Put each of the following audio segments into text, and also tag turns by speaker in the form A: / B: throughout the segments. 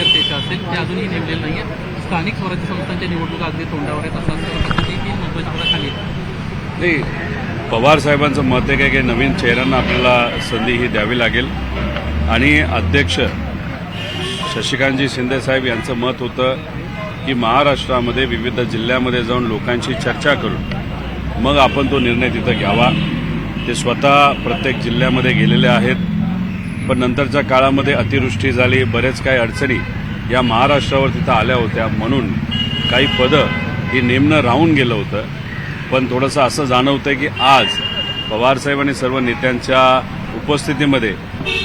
A: नगरसेविका असेल ते अजूनही नेमलेलं नाही आहे स्थानिक स्वराज्य संस्थांच्या निवडणुका अगदी तोंडावर आहेत असं खाली
B: नाही पवार साहेबांचं मत आहे काय की नवीन चेहऱ्यांना आपल्याला संधी ही द्यावी लागेल. आणि अध्यक्ष शशिकांतजी शिंदे साहेब यांचं मत होतं की महाराष्ट्रामध्ये विविध जिल्ह्यामध्ये जाऊन लोकांशी चर्चा करून मग आपण तो निर्णय तिथं घ्यावा. ते स्वतः प्रत्येक जिल्ह्यामध्ये गेलेले आहेत. पण नंतरच्या काळामध्ये अतिवृष्टी झाली बरेच काही अडचणी या महाराष्ट्रावर तिथं आल्या होत्या. म्हणून काही पदं ही नेमणं राहून गेलं होतं. पण थोडंसं असं जाणवतं की आज पवारसाहेब आणि सर्व नेत्यांच्या उपस्थितीमध्ये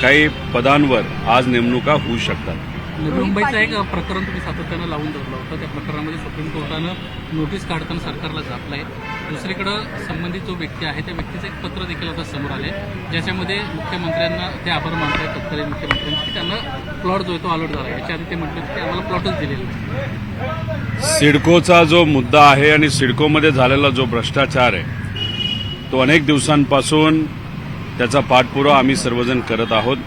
B: काही पदांवर आज नेमणुका होऊ शकतात.
A: मुंबईचं एक प्रकरण तुम्ही सातत्यानं लावून धरलं होतं. त्या प्रकरणामध्ये सुप्रीम कोर्टानं नोटीस काढताना सरकारला जापलं आहे दुसरीकडं संबंधित जो व्यक्ती आहे त्या व्यक्तीचं एक पत्र देखील आता समोर आले ज्याच्यामध्ये मुख्यमंत्र्यांना ते आभार मानतायत तत्कालीन मुख्यमंत्र्यांची त्यांना प्लॉट जो आहे तो अलॉट झाला याच्या आधी ते म्हटले की आम्हाला प्लॉटच दिलेला
B: सिडकोचा जो मुद्दा आहे आणि सिडकोमध्ये झालेला जो भ्रष्टाचार आहे तो अनेक दिवसांपासून त्याचा पाठपुरावा आम्ही सर्वजण करत आहोत.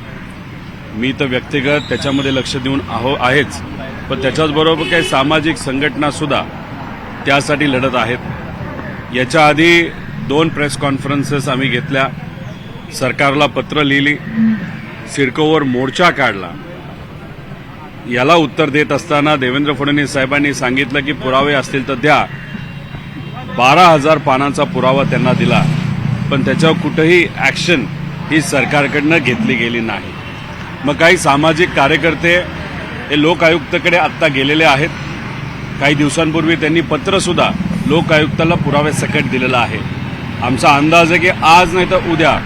B: मी तर व्यक्तिगत त्याच्यामध्ये लक्ष देऊन आहो आहेच. पण त्याच्याचबरोबर काही सामाजिक संघटनासुद्धा त्यासाठी लढत आहेत. याच्या आधी दोन प्रेस कॉन्फरन्सेस आम्ही घेतल्या. सरकारला पत्र लिहिली. सिडकोवर मोर्चा काढला. याला उत्तर देत असताना देवेंद्र फडणवीस साहेबांनी सांगितलं की पुरावे असतील तर द्या. बारा हजार पानांचा पुरावा त्यांना दिला. पण त्याच्यावर कुठंही ॲक्शन ही सरकारकडनं घेतली गेली नाही. मग काही सामाजिक कार्यकर्ते हे लोक आयुक्ताकडे आत्ता गेलेले आहेत. काही दिवसांपूर्वी त्यांनी पत्रसुद्धा लोक आयुक्ताला पुरावे दिलेलं आहे. आमचा अंदाज आहे की आज नाही तर उद्या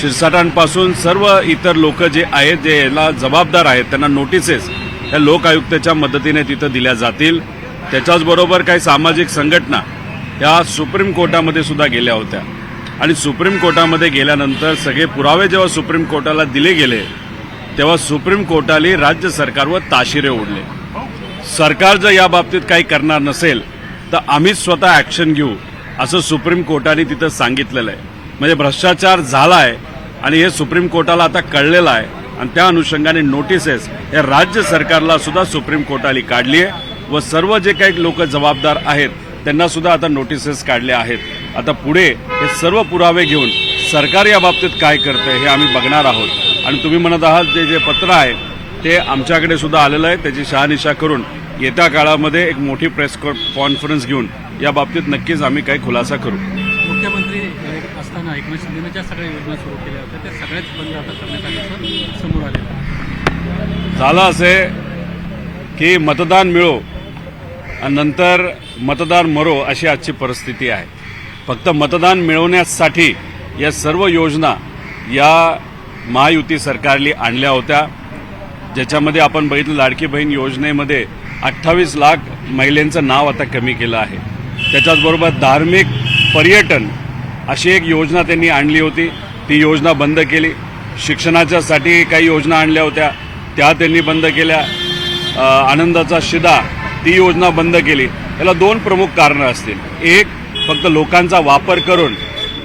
B: शिरसाटांपासून सर्व इतर लोक जे आहेत जे याला जबाबदार आहेत त्यांना नोटिसेस या लोक आयुक्ताच्या मदतीने तिथं दिल्या जातील. त्याच्याचबरोबर काही सामाजिक संघटना या सुप्रीम कोर्टामध्ये सुद्धा गेल्या होत्या. आणि सुप्रीम कोर्टामध्ये गेल्यानंतर सगळे पुरावे जेव्हा सुप्रीम कोर्टाला दिले गेले तेव्हा सुप्रीम कोर्टाने राज्य सरकारवर ताशिरे ओढले. सरकार जर या बाबतीत काही करणार नसेल तर आम्हीच स्वतः ॲक्शन घेऊ असं सुप्रीम कोर्टाने तिथं सांगितलेलं आहे. म्हणजे भ्रष्टाचार झाला आहे आणि हे सुप्रीम कोर्टाला आता कळलेलं आहे. आणि त्या अनुषंगाने नोटिसेस हे राज्य सरकारला सुद्धा सुप्रीम कोर्टाने काढली आहे. व सर्व जे काही लोक जबाबदार आहेत त्यांना सुद्धा आता नोटिसेस काढल्या आहेत. आता पुढे हे सर्व पुरावे घेऊन सरकार या बाबतीत काय करतंय हे आम्ही बघणार आहोत. आणि तुम्ही म्हणत आहात ते जे पत्र आहे ते आमच्याकडे सुद्धा आलेलं आहे. त्याची शहानिशा करून येत्या काळामध्ये एक मोठी प्रेस कॉन्फरन्स घेऊन या बाबतीत नक्कीच आम्ही काही खुलासा करू.
A: मुख्यमंत्री असताना एकनाथ शिंदेने ज्या सगळ्या योजना सुरू केल्या होत्या. त्या सगळ्याच बंद आता करण्यात आल्याचं समोर आलेलं आहे
B: झालं असे की मतदान मिळो आणि नंतर मतदार मरो अशी आजची परिस्थिती आहे. फक्त मतदान मिळवण्यासाठी या सर्व योजना या महायुती सरकारने आणल्या होत्या. ज्याच्यामध्ये आपण बघितलं लाडकी बहीण योजनेमध्ये अठ्ठावीस लाख महिलांचं नाव आता कमी केलं आहे. त्याच्याचबरोबर धार्मिक पर्यटन अशी एक योजना त्यांनी आणली होती. ती योजना बंद केली. शिक्षणाच्यासाठी काही योजना आणल्या होत्या. त्या त्यांनी बंद केल्या. आनंदाचा शिदा ती योजना बंद केली. याला दोन प्रमुख कारणं असतील. एक फक्त लोकांचा वापर करून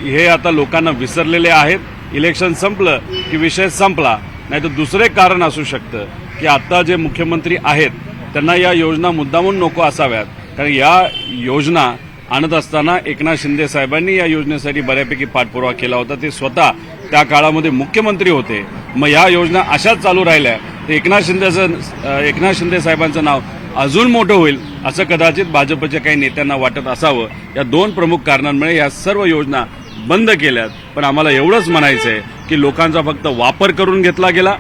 B: हे आता लोकांना विसरलेले आहेत. इलेक्शन संपलं की विषय संपला नाही तर दुसरे कारण असू शकतं की आत्ता जे मुख्यमंत्री आहेत त्यांना या योजना मुद्दामून नको असाव्यात. कारण या योजना आणत असताना एकनाथ शिंदे साहेबांनी या योजनेसाठी बऱ्यापैकी पाठपुरावा केला होता. ते स्वतः त्या काळामध्ये मुख्यमंत्री होते. मग या योजना अशाच चालू राहिल्या. तर एकनाथ शिंदेचं एकनाथ शिंदे साहेबांचं नाव अजून मोठं होईल असं कदाचित भाजपच्या काही नेत्यांना वाटत असावं. या दोन प्रमुख कारणांमुळे या सर्व योजना बंद केल्यात. पण आम्हाला एवढंच म्हणायचं आहे की लोकांचा फक्त वापर करून घेतला गेला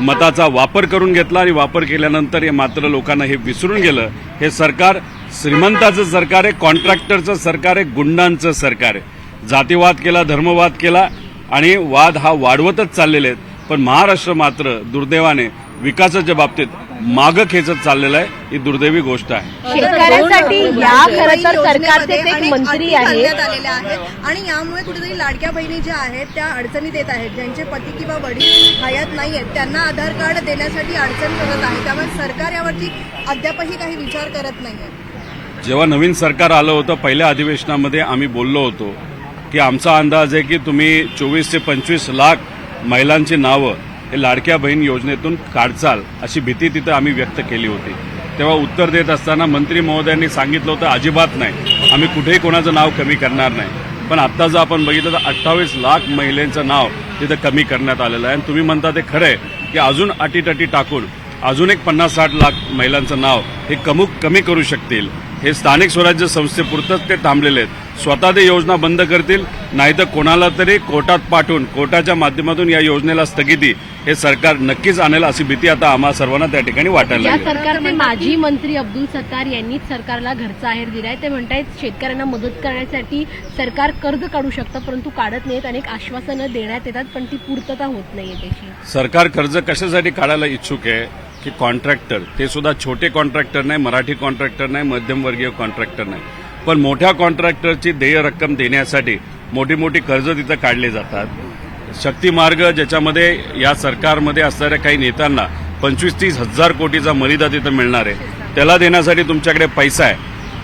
B: मताचा वापर करून घेतला आणि वापर केल्यानंतर हे मात्र लोकांना हे विसरून गेलं. हे सरकार श्रीमंताचं सरकार आहे कॉन्ट्रॅक्टरचं सरकार आहे गुंडांचं सरकार आहे. जातीवाद केला धर्मवाद केला आणि वाद हा वाढवतच चाललेले आहेत. पण महाराष्ट्र मात्र दुर्दैवाने विकासाच्या बाबतीत मागं खेचत चाललेलं आहे. ही दुर्दैवी गोष्ट आहे.
C: शेतकऱ्यांसाठी या खरं तर एक मंत्री
D: अटी
C: आहेत.
D: घालण्यात आलेल्या आहेत. आणि यामुळे कुठेतरी लाडक्या बहिणी ज्या आहेत त्या अडचणीत येत आहेत. ज्यांचे पती किंवा वडील हयात नाही आहेत त्यांना आधार कार्ड देण्यासाठी अडचण करत आहे. त्यामुळे सरकार यावरती अद्यापही काही विचार करत नाहीये
B: जेव्हा नवीन सरकार आलं होतं पहिल्या अधिवेशनामध्ये आम्ही बोललो होतो की आमचा अंदाज आहे की तुम्ही चोवीस ते पंचवीस लाख महिलांची नावं हे लाडक्या बहीण योजनेतून काढचाल अशी भीती तिथं आम्ही व्यक्त केली होती. तेव्हा उत्तर देत असताना मंत्री महोदयांनी सांगितलं होतं अजिबात नाही. आम्ही कुठेही कोणाचं नाव कमी करणार नाही. पण आत्ता जर आपण बघितलं तर अठ्ठावीस लाख महिलांचं नाव तिथं कमी करण्यात आलेलं आहे. आणि तुम्ही म्हणता ते खरं आहे की अजून अटीतटी टाकून अजून एक पन्नास साठ लाख महिलांचं नाव हे कमू कमी करू शकतील. हे स्थानिक स्वराज्य संस्थेपुरतंच ते थांबलेले आहेत. स्वतः ते योजना बंद करतील नाहीतर कोणाला तरी कोर्टात पाठवून कोर्टाच्या माध्यमातून या योजनेला स्थगिती हे सरकार नक्कीच आणेल अशी भीती आता आम्हा सर्वांना त्या ठिकाणी वाटायला
C: या सरकारचे माजी मंत्री अब्दुल सत्तार यांनीच सरकारला घरचा आहेर दिलाय. ते म्हणतायत शेतकऱ्यांना मदत करण्यासाठी सरकार कर्ज काढू शकतं परंतु काढत नाहीत अनेक आश्वासनं देण्यात येतात पण ती पूर्तता होत नाहीये त्याची.
B: सरकार कर्ज कशासाठी काढायला इच्छुक आहे? की कॉन्ट्रॅक्टर ते सुद्धा छोटे कॉन्ट्रॅक्टर नाही मराठी कॉन्ट्रॅक्टर नाही मध्यमवर्गीय कॉन्ट्रॅक्टर नाही. पण मोठ्या कॉन्ट्रॅक्टरची देय रक्कम देण्यासाठी मोठी मोठी कर्ज तिथं काढले जातात. शक्तिमार्ग ज्याच्यामध्ये या सरकारमध्ये असणाऱ्या काही नेत्यांना पंचवीस तीस हजार कोटीचा मरिदा तिथं मिळणार आहे त्याला देण्यासाठी तुमच्याकडे पैसा आहे.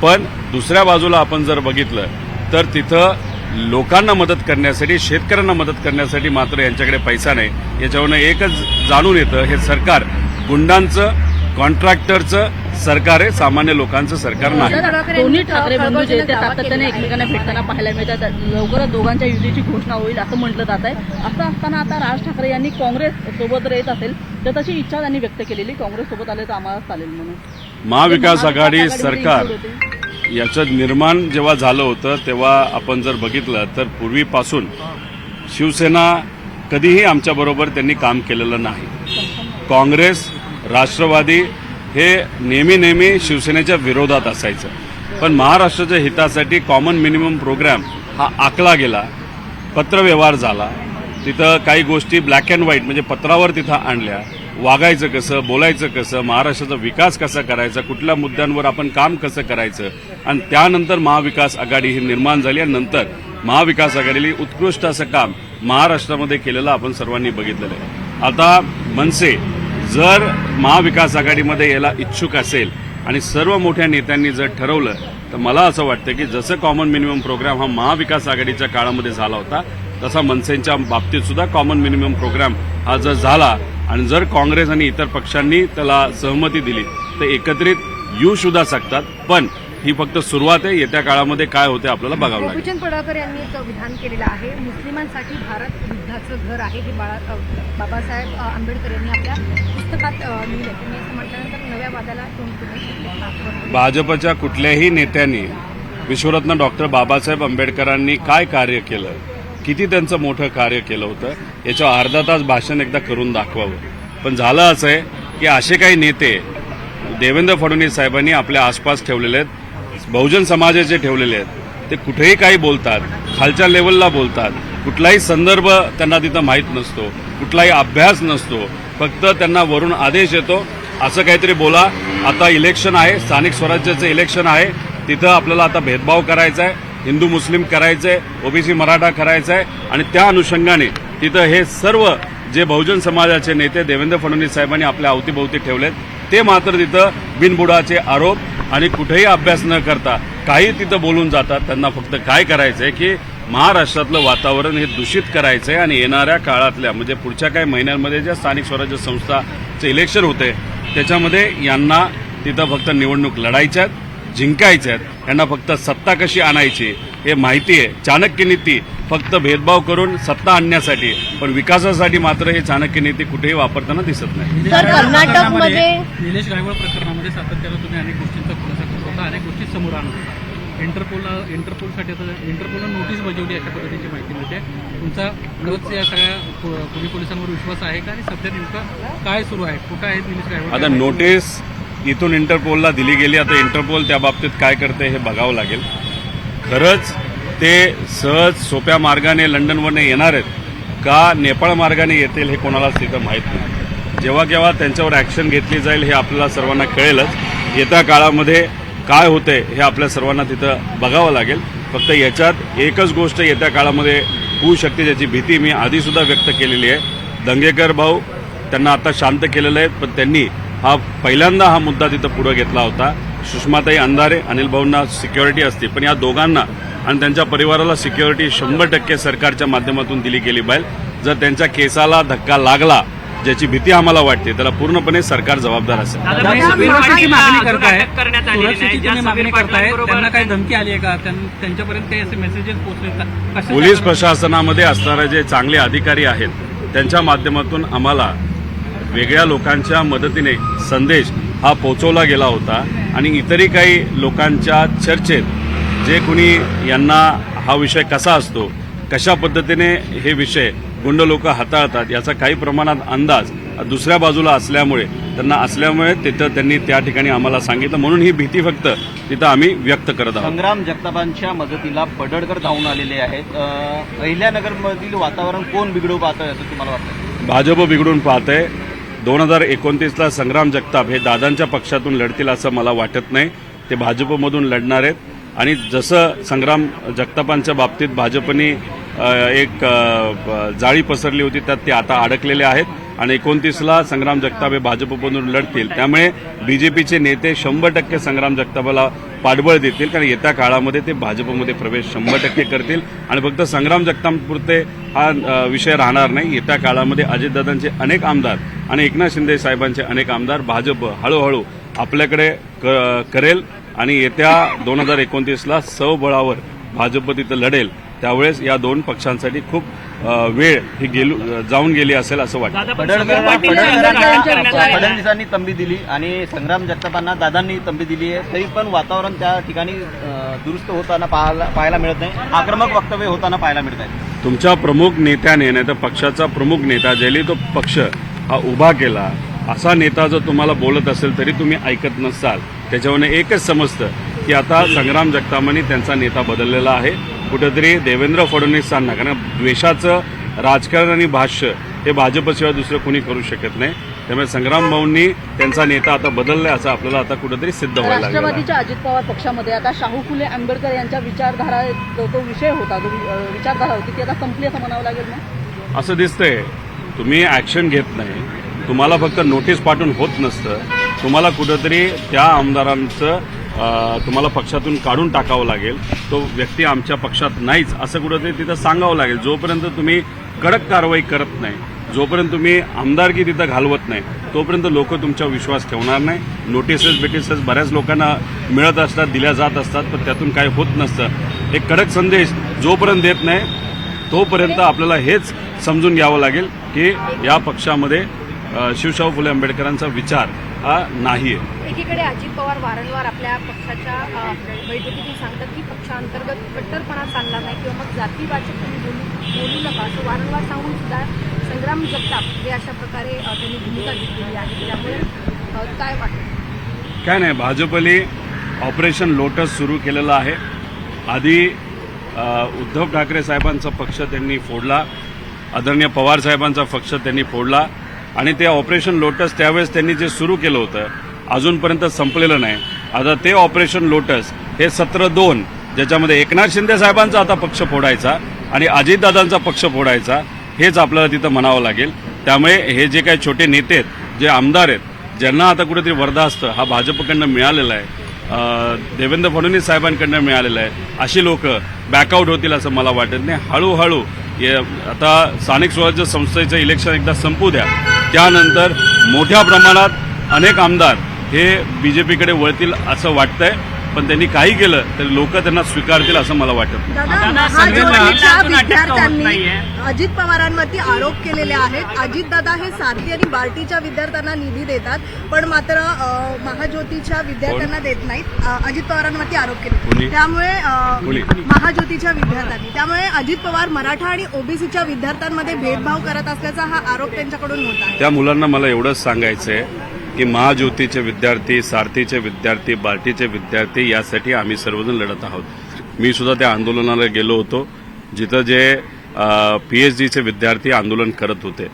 B: पण दुसऱ्या बाजूला आपण जर बघितलं तर तिथं लोकांना मदत करण्यासाठी शेतकऱ्यांना मदत करण्यासाठी मात्र यांच्याकडे पैसा नाही. याच्यावरनं एकच जाणून येतं हे सरकार गुंडांचं कॉन्ट्रॅक्टरचं सरकार आहे सामान्य लोकांचं सरकार नाही.
E: दोन्ही ठाकरे बंधू जे आहेत ते सातत्याने एकमेकांना भेटताना पाहायला मिळतात. लवकरच दोघांच्या युतीची घोषणा होईल असं म्हटलं जात आहे. असं असताना आता राज ठाकरे यांनी काँग्रेस सोबत जर येत असेल तर तशी इच्छा त्यांनी व्यक्त केलेली. काँग्रेस सोबत आले तर आम्हाला चालेल म्हणून.
B: महाविकास आघाडी सरकार. याचं निर्माण जेव्हा झालं होतं तेव्हा आपण जर बघितलं तर पूर्वीपासून शिवसेना कधीही आमच्याबरोबर त्यांनी काम केलेलं नाही. काँग्रेस राष्ट्रवादी हे नेहमी नेहमी शिवसेनेच्या विरोधात असायचं. पण महाराष्ट्राच्या हितासाठी कॉमन मिनिमम प्रोग्राम हा आखला गेला पत्रव्यवहार झाला. तिथं काही गोष्टी ब्लॅक अँड व्हाईट म्हणजे पत्रावर तिथं आणल्या. वागायचं कसं बोलायचं कसं महाराष्ट्राचा विकास कसा करायचा कुठल्या मुद्द्यांवर आपण काम कसं करायचं आणि त्यानंतर महाविकास आघाडी ही निर्माण झाली आणि नंतर महाविकास आघाडीने उत्कृष्ट असं काम महाराष्ट्रामध्ये केलेलं आपण सर्वांनी बघितलेलं आहे. आता मनसे जर महाविकास आघाडीमध्ये यायला इच्छुक असेल आणि सर्व मोठ्या नेत्यांनी जर ठरवलं तर मला असं वाटतं की जसं कॉमन मिनिमम प्रोग्राम हा महाविकास आघाडीच्या काळामध्ये झाला होता तसा मनसेंच्या बाबतीत सुद्धा कॉमन मिनिमम प्रोग्राम हा जर झाला आणि जर काँग्रेस आणि इतर पक्षांनी त्याला सहमती दिली तर एकत्रित येऊ सुद्धा शकतात. पण ही फक्त सुरुवात आहे. येत्या काळामध्ये काय होते आपल्याला बघावं लागेल.
D: गोपीचंद पडळकर यांनी एक विधान केलेलं आहे. मुस्लिमांसाठी भारत युद्धाचं घर आहे हे बाळा बाबासाहेब आंबेडकर यांनी आपल्या पुस्तकात लिहिलं तुम्ही असं म्हटल्यानंतर नव्या वादाला तोंड.
B: भाजपच्या कुठल्याही नेत्यांनी विश्वरत्न डॉक्टर बाबासाहेब आंबेडकरांनी काय कार्य केलं? किती त्यांचं मोठं कार्य केलं होतं? याच्यावर अर्धा तास भाषण एकदा करून दाखवावं. पण झालं असं आहे की असे काही नेते देवेंद्र फडणवीस साहेबांनी आपल्या आसपास ठेवलेले आहेत. बहुजन समाजाचे ठेवलेले आहेत ते कुठेही काही बोलतात खालच्या लेवलला बोलतात. कुठलाही संदर्भ त्यांना तिथं माहीत नसतो कुठलाही अभ्यास नसतो. फक्त त्यांना वरून आदेश येतो असं काहीतरी बोला. आता इलेक्शन आहे स्थानिक स्वराज्याचं इलेक्शन आहे. तिथं आपल्याला आता भेदभाव करायचा आहे हिंदू मुस्लिम करायचं आहे ओबीसी मराठा करायचं आहे आणि त्या अनुषंगाने तिथं हे सर्व जे बहुजन समाजाचे नेते देवेंद्र फडणवीस साहेबांनी आपल्या अवतीभोवती ठेवलेत ते मात्र तिथं बिनबुडाचे आरोप आणि कुठेही अभ्यास न करता काही तिथं बोलून जातात. त्यांना फक्त काय करायचंय की महाराष्ट्रातलं वातावरण हे दूषित करायचं आहे आणि येणाऱ्या काळातल्या म्हणजे पुढच्या काही महिन्यांमध्ये ज्या स्थानिक स्वराज्य संस्थाचे इलेक्शन होते त्याच्यामध्ये यांना तिथं फक्त निवडणूक लढायच्या आहेत आहेत. यांना फक्त सत्ता कशी आणायची हे माहिती आहे. चाणक्य नीती फक्त भेदभाव करून सत्ता आणण्यासाठी पण विकासासाठी मात्र हे चाणक्य नीती कुठेही वापरताना दिसत नाही.
A: गायवळ
C: कर्नाटकमध्ये-
A: प्रकरणामध्ये- निलेश गायवळ प्रकरणामध्ये सातत्यानं तुम्ही अनेक गोष्टींचा खुलासा करत होता अनेक गोष्टी समोर आणत होता. इंटरपोलला इंटरपोलसाठी आता इंटरपोलला नोटीस बजावली अशा पद्धतीची माहिती मिळते. तुमचा खरंच या सगळ्या पुणे पोलिसांवर विश्वास आहे का? आणि सध्या नेमकं काय सुरू आहे? कुठं आहेत निलेश गायवळ
B: आता नोटीस इथून इंटरपोलला दिली गेली. आता इंटरपोल त्या बाबतीत काय करते हे बघावं लागेल. खरंच ते सहज सोप्या मार्गाने लंडनवरनं येणार आहेत का नेपाळ मार्गाने येतील हे कोणालाच तिथं माहीत नाही. जेव्हा केव्हा त्यांच्यावर ॲक्शन घेतली जाईल हे आपल्याला सर्वांना कळेलच. येत्या काळामध्ये काय होते हे आपल्या सर्वांना तिथं बघावं लागेल. फक्त याच्यात एकच गोष्ट येत्या काळामध्ये होऊ शकते ज्याची भीती मी आधीसुद्धा व्यक्त केलेली आहे. दंगेकर भाऊ त्यांना आता शांत केलेलं आहे पण त्यांनी हा पहिल्यांदा हा मुद्दा तिथं पुढं घेतला होता. सुषमाताई अंधारे अनिल भाऊंना सिक्युरिटी असते पण या दोघांना आणि त्यांच्या परिवाराला सिक्युरिटी शंभर टक्के सरकारच्या माध्यमातून दिली गेली पाहिजे. जर त्यांच्या केसाला धक्का लागला ज्याची भीती आम्हाला वाटते त्याला पूर्णपणे सरकार जबाबदार असेल. पोलीस प्रशासनामध्ये असणारे जे चांगले अधिकारी आहेत त्यांच्या माध्यमातून आम्हाला वेगळ्या लोकांच्या मदतीने संदेश हा पोचवला गेला होता. आणि इतरही काही लोकांच्या चर्चेत जे कुणी यांना हा विषय कसा असतो कशा पद्धतीने हे विषय गुंड लोक हाताळतात याचा काही प्रमाणात अंदाज दुसऱ्या बाजूला असल्यामुळे त्यांना असल्यामुळे तिथं त्यांनी त्या ठिकाणी आम्हाला सांगितलं. म्हणून ही भीती फक्त तिथं आम्ही व्यक्त करत आहोत.
F: संग्राम जगतापांच्या मदतीला पडळकर धावून आलेले आहेत. अहिल्यानगरमधील वातावरण कोण बिघडू पाहतोय असं तुम्हाला वाटतं
B: भाजप बिघडून पाहतंय. दोन हजार एकोणतीसला संग्राम जगताप हे दादांच्या पक्षातून लढतील असं मला वाटत नाही. ते भाजपमधून लढणार आहेत. आणि जसं संग्राम जगतापांच्या बाबतीत भाजपने एक जाळी पसरली होती त्यात ते आता अडकलेले आहेत. आणि एकोणतीसला संग्राम जगताप हे भाजपमधून लढतील. त्यामुळे बीजेपीचे नेते शंभर टक्के संग्राम जगतापाला पाठबळ देतील कारण येत्या काळामध्ये ते भाजपमध्ये प्रवेश शंभर टक्के करतील. आणि फक्त संग्राम जगतापुरते हा विषय राहणार नाही. येत्या काळामध्ये अजितदादांचे अनेक आमदार आणि एकनाथ शिंदे साहेबांचे अनेक आमदार भाजप हळूहळू आपल्याकडे क- करेल. आणि येत्या दोन हजार एकोणतीसला सबळावर भाजप तिथं लढेल त्यावेळेस या दोन पक्षांसाठी खूप वेळ ही गेलू जाऊन गेली असेल असं वाटतं.
F: फडणवीसांनी तंबी दिली आणि संग्राम जगतापांना दादांनी तंबी दिली आहे. तरी पण वातावरण त्या ठिकाणी दुरुस्त होताना पाहायला पाहायला मिळत नाही. आक्रमक वक्तव्य होताना पाहायला मिळत आहे
B: तुमच्या प्रमुख नेत्याने नाही तर पक्षाचा प्रमुख नेता ज्याने तो पक्ष हा उभा केला असा नेता जर तुम्हाला बोलत असेल तरी तुम्ही ऐकत नसाल. त्याच्यावरनं एकच समजतं की आता संग्राम जगतामांनी त्यांचा नेता बदललेला आहे. कुठेतरी देवेंद्र फडणवीसांना कारण द्वेषाचं राजकारण आणि भाष्य हे भाजपशिवाय दुसरं कोणी करू शकत नाही. त्यामुळे संग्राम भाऊंनी त्यांचा नेता आता बदललाय असं आपल्याला आता कुठेतरी सिद्ध व्हायला लागलं
E: राष्ट्रवादीच्या अजित पवार पक्षामध्ये आता शाहू फुले आंबेडकर यांच्या विचारधारा तो विषय होता जो विचारधारा होती ती आता संपली असं म्हणावं लागेल ना?
B: असं दिसतंय. तुम्ही ऍक्शन घेत नाही. तुम्हाला फक्त नोटीस पाठवून होत नसतं. तुम्हाला कुठंतरी त्या आमदारांचं तुम्हाला पक्षातून काढून टाकावं लागेल. तो व्यक्ती आमच्या पक्षात नाहीच असं कुठंतरी तिथं सांगावं लागेल. जोपर्यंत तुम्ही कडक कारवाई करत नाही जोपर्यंत तुम्ही आमदारकी तिथं घालवत नाही तोपर्यंत लोक तुमचा विश्वास ठेवणार नाही. नोटिसेस बिटिसेस बऱ्याच लोकांना मिळत असतात दिल्या जात असतात पण त्यातून काय होत नसतं. एक कडक संदेश जोपर्यंत देत नाही तोपर्यंत आपल्याला हेच समजून घ्यावं लागेल की या पक्षामध्ये शिवशाहू फुले आंबेडकरांचा विचार हा नाही आहे
C: एकीकडे अजित पवार वारंवार आपल्या पक्षाच्या बैठकीतून सांगतात की पक्षांतर्गत कट्टरपणा चालला नाही किंवा मग जातीवाचक तुम्ही बोलू बोलू नका. असं वारंवार सांगून सुद्धा संग्राम जगताप हे अशा प्रकारे त्यांनी भूमिका घेतलेली आहे. त्यामुळे काय वाटतं?
B: काय नाही भाजपने ऑपरेशन लोटस सुरू केलेलं आहे. आधी उद्धव ठाकरे साहेबांचा पक्ष त्यांनी फोडला. आदरणीय पवार साहेबांचा पक्ष त्यांनी फोडला. आणि ते ऑपरेशन लोटस त्यावेळेस त्यांनी जे सुरू केलं होतं अजूनपर्यंत संपलेलं नाही. आता ते ऑपरेशन लोटस हे सत्र दोन ज्याच्यामध्ये एकनाथ शिंदे साहेबांचा आता पक्ष फोडायचा आणि अजितदादांचा पक्ष फोडायचा हेच आपल्याला तिथं म्हणावं लागेल. त्यामुळे हे जे काही छोटे नेते आहेत जे आमदार आहेत ज्यांना आता कुठेतरी वरदास्त हा भाजपकडनं मिळालेला आहे. देवेंद्र फडणवीस साहेबांकडनं मिळालेलं आहे. अशी लोक बॅकआउट होतील असं मला वाटत नाही. हळूहळू ये- आता स्थानिक स्वराज्य संस्थेचं इलेक्शन एकदा संपू द्या. त्यानंतर मोठ्या प्रमाणात अनेक आमदार हे बी जे पीकडे वळतील असं वाटतंय. पण त्यांनी काही केलं तरी लोक त्यांना स्वीकारतील असं मला वाटत नाही.
D: दादा
G: दादा, संघटना
D: विद्यार्थ्यांनी
G: नाहीये?
D: अजित पवारांवरती आरोप केलेले आहेत. अजितदादा हे सारथी आणि बार्टीच्या विद्यार्थ्यांना निधी देतात पण मात्र अ, महाज्योतीच्या विद्यार्थ्यांना देत नाहीत. अ, अजित पवारांवरती आरोप
B: कोणी?
D: केले त्यामुळे अ,
B: कोणी?
D: महाज्योतीच्या विद्यार्थ्यांनी. त्यामुळे अजित पवार मराठा आणि ओबीसीच्या विद्यार्थ्यांमध्ये भेदभाव करत असल्याचा हा आरोप त्यांच्याकडून होत आहे.
B: त्या मुलांना मला एवढंच सांगायचं आहे की महाज्योतीचे विद्यार्थी सारथीचे विद्यार्थी बार्टीचे विद्यार्थी यासाठी आम्ही सर्वजण लढत आहोत. मी सुद्धा त्या आंदोलनाला गेलो होतो जिथं जे पी एच डीचे विद्यार्थी आंदोलन करत होते.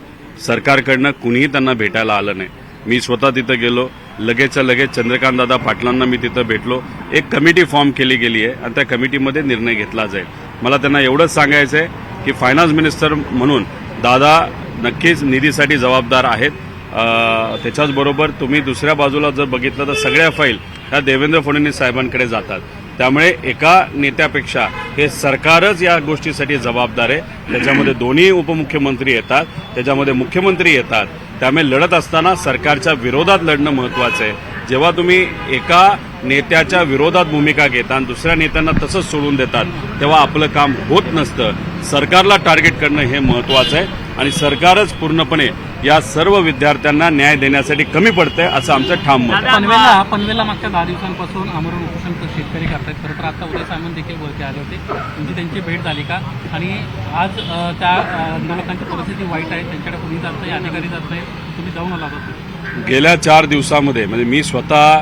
B: सरकारकडनं कुणीही त्यांना भेटायला आलं नाही. मी स्वतः तिथं गेलो लगेचच्या लगेच चंद्रकांतदादा पाटलांना मी तिथं भेटलो. एक कमिटी फॉर्म केली गेली आहे आणि त्या कमिटीमध्ये निर्णय घेतला जाईल. मला त्यांना एवढंच सांगायचं आहे की फायनान्स मिनिस्टर म्हणून दादा नक्कीच निधीसाठी जबाबदार आहेत. त्याच्याचबरोबर तुम्ही दुसऱ्या बाजूला जर बघितलं तर सगळ्या फाईल ह्या देवेंद्र फडणवीस साहेबांकडे जातात. त्यामुळे एका नेत्यापेक्षा हे सरकारच या गोष्टीसाठी जबाबदार आहे. त्याच्यामध्ये दोन्ही उपमुख्यमंत्री येतात त्याच्यामध्ये मुख्यमंत्री येतात. त्यामुळे लढत असताना सरकारच्या विरोधात लढणं महत्वाचं आहे. जेव्हा तुम्ही एका नेत्याच्या विरोधात भूमिका घेता आणि दुसऱ्या नेत्यांना तसंच सोडून देतात तेव्हा आपलं काम होत नसतं. सरकारला टार्गेट करणं हे महत्वाचं आहे आणि सरकारच पूर्णपणे या सर्व विद्यार्थ्यांना न्याय देण्यासाठी कमी पडतंय असं आमचं ठाम मत आहे.
A: पनवेलला पनवेलला मागच्या दहा दिवसांपासून आमरण उपोषण शेतकरी करतायत. खरं तर आता उदय सामंत देखील वरती आले होते. तुमची त्यांची भेट झाली का? आणि आज त्या अ, आंदोलकांची परिस्थिती वाईट आहे. त्यांच्याकडे कुणी जात नाही अधिकारी जात नाही तुम्ही जाऊन आला होता
B: गेल्या चार दिवसामध्ये म्हणजे मी स्वतः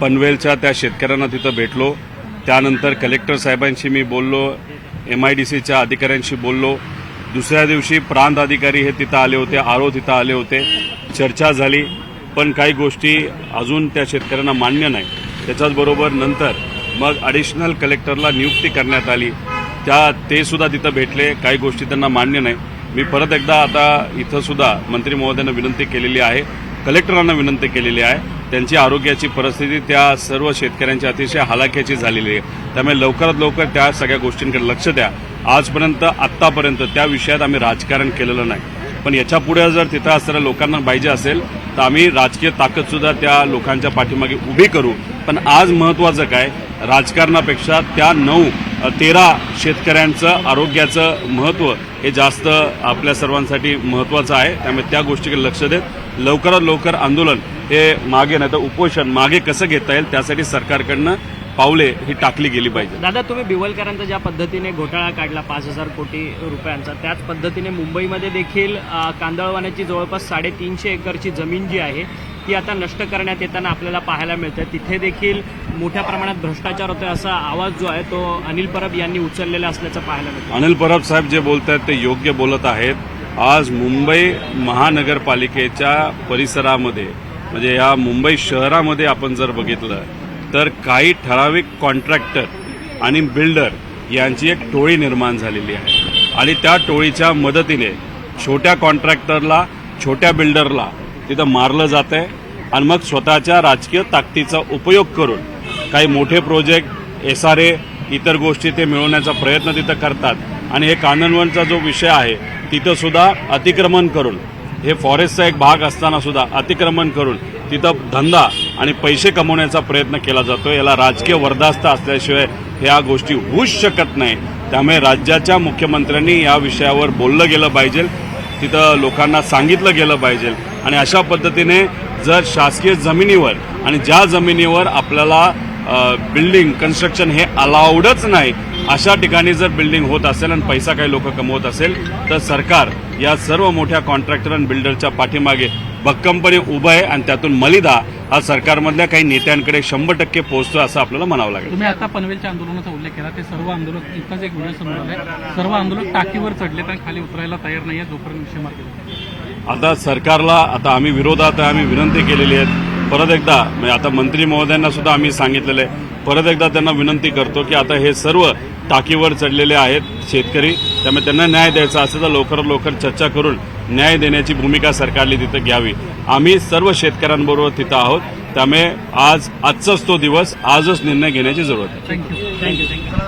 B: पनवेलच्या त्या शेतकऱ्यांना तिथं भेटलो. त्यानंतर कलेक्टर साहेबांशी मी बोललो. एम आय डी सीच्या अधिकाऱ्यांशी बोललो. दुसऱ्या दिवशी प्रांत अधिकारी हे तिथं आले होते आरो तिथं आले होते. चर्चा झाली पण काही गोष्टी अजून त्या शेतकऱ्यांना मान्य नाही. त्याच्याचबरोबर नंतर मग ॲडिशनल कलेक्टरला नियुक्ती करण्यात आली. त्या ते सुद्धा तिथं भेटले काही गोष्टी त्यांना मान्य नाही. मी परत एकदा आता इथंसुद्धा मंत्री महोदयांना विनंती केलेली आहे कलेक्टरांना विनंती केलेली आहे. त्यांची आरोग्याची परिस्थिती त्या सर्व शेतकऱ्यांची अतिशय हालाख्याची झालेली आहे. त्यामुळे लवकरात लवकर त्या सगळ्या गोष्टींकडे लक्ष द्या. आजपर्यंत आत्तापर्यंत त्या विषयात आम्ही राजकारण केलेलं नाही. पण याच्यापुढे जर तिथं असणाऱ्या लोकांना पाहिजे असेल तर आम्ही राजकीय ताकदसुद्धा त्या लोकांच्या पाठीमागे उभी करू. पण आज महत्त्वाचं काय? राजकारणापेक्षा त्या नऊ तेरा शेतकऱ्यांचं आरोग्याचं महत्त्व हे जास्त आपल्या सर्वांसाठी महत्त्वाचं आहे. त्यामुळे त्या गोष्टीकडे लक्ष देत लवकरात लवकर आंदोलन हे मागे नाही तर उपोषण मागे कसं घेता येईल त्यासाठी सरकारकडनं पावले ही टाकली गेली पाहिजे.
G: दादा तुम्ही बिवलकरांचा ज्या पद्धतीने घोटाळा काढला पाच हजार कोटी रुपयांचा त्याच पद्धतीने मुंबईमध्ये देखील कांदळवाण्याची जवळपास साडेतीनशे एकरची जमीन जी आहे ती आता नष्ट करण्यात येताना आपल्याला पाहायला मिळते तिथे देखील मोठ्या प्रमाणात भ्रष्टाचार होतोय असा आवाज जो आहे तो अनिल परब यांनी उचललेला असल्याचं पाहायला मिळतं
B: अनिल परब साहेब जे बोलत आहेत ते योग्य बोलत आहेत. आज मुंबई महानगरपालिकेच्या परिसरामध्ये म्हणजे या मुंबई शहरामध्ये आपण जर बघितलं तर काही ठराविक कॉन्ट्रॅक्टर आणि बिल्डर यांची एक टोळी निर्माण झालेली आहे. आणि त्या टोळीच्या मदतीने छोट्या कॉन्ट्रॅक्टरला छोट्या बिल्डरला तिथं मारलं जात आहे आणि मग स्वतःच्या राजकीय ताकदीचा उपयोग करून काही मोठे प्रोजेक्ट एस आर ए इतर गोष्टी ते मिळवण्याचा प्रयत्न तिथं करतात. आणि हे काननवनचा जो विषय आहे तिथंसुद्धा अतिक्रमण करून हे फॉरेस्टचा एक भाग असताना सुद्धा अतिक्रमण करून तिथं धंदा आणि पैसे कमवण्याचा प्रयत्न केला जातो याला राजकीय वरदास्त असल्याशिवाय ह्या गोष्टी होऊच शकत नाही. त्यामुळे राज्याच्या मुख्यमंत्र्यांनी या विषयावर बोललं गेलं पाहिजे. तिथं लोकांना सांगितलं गेलं पाहिजे. आणि अशा पद्धतीने जर शासकीय जमिनीवर आणि ज्या जमिनीवर आपल्याला बिल्डिंग कन्स्ट्रक्शन हे अलाउडच नाही अशा ठिकाणी जर बिल्डिंग होत असेल आणि पैसा काही लोक कमवत असेल तर सरकार या सर्व मोठ्या कॉन्ट्रॅक्टर आणि बिल्डरच्या पाठीमागे भक्कमपणे उभं आहे आणि त्यातून मलिदा हा सरकारमधल्या काही नेत्यांकडे शंभर टक्के पोहोचतो असं आपल्याला म्हणावं लागेल.
A: तुम्ही आता पनवेलच्या आंदोलनाचा उल्लेख केला. ते सर्व आंदोलक इतकाच एक व्हिडिओ समोर आलाय. सर्व आंदोलक टाकीवर चढले आणि खाली उतरायला तयार नाहीये जोपर्यंत विषय मार्ग
B: आता सरकारला आता आम्ही विरोधात आहे आम्ही विनंती केलेली आहे परत एकदा म्हणजे आता मंत्री महोदयांना सुद्धा आम्ही सांगितलेलं आहे. परत एकदा त्यांना विनंती करतो की आता हे सर्व टाकीवर चढलेले आहेत शेतकरी त्यामुळे त्यांना न्याय द्यायचा असेल तर लवकरात लवकर चर्चा करून न्याय देण्याची भूमिका सरकारने तिथं घ्यावी. आम्ही सर्व शेतकऱ्यांबरोबर तिथं आहोत त्यामुळे आज आजचाच तो दिवस आजच निर्णय घेण्याची जरूरत आहे.
A: Thank you thank you thank you